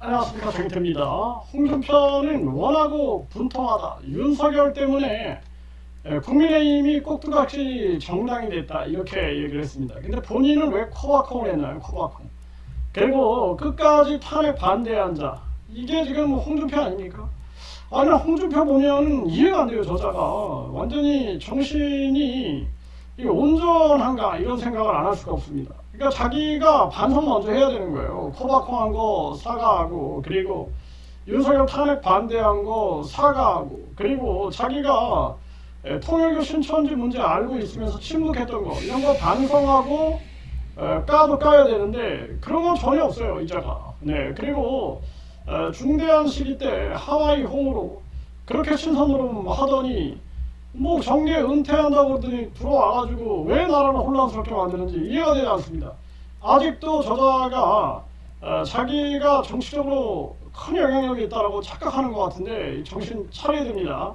안녕하십니까 정태입니다. 홍준표는 원하고 분통하다. 윤석열 때문에 에, 국민의힘이 꼭두각시 정당이 됐다 이렇게 얘기를 했습니다. 근데 본인은 왜 코바콩을 했나요? 코바콩. 그리고 끝까지 탄핵 반대한 자 이게 지금 홍준표 아닙니까? 아니 홍준표 보면 이해가 안 돼요 저자가 완전히 정신이 이게 온전한가 이런 생각을 안 할 수가 없습니다. 그러니까 자기가 반성 먼저 해야 되는 거예요. 코바콩한 거 사과하고 그리고 윤석열 탄핵 반대한 거 사과하고 그리고 자기가 에, 통일교 신천지 문제 알고 있으면서 침묵했던 거 이런 거 반성하고 에, 까도 까야 되는데 그런 건 전혀 없어요 이자가. 네 그리고 에, 중대한 시기 때 하와이 홍으로 그렇게 신선으로 하더니 뭐 정계 은퇴한다고 그러더니 들어와가지고 왜 나라를 혼란스럽게 만드는지 이해가 되지 않습니다. 아직도 저자가 어, 자기가 정치적으로 큰 영향력이 있다라고 착각하는 것 같은데 정신 차려야 됩니다.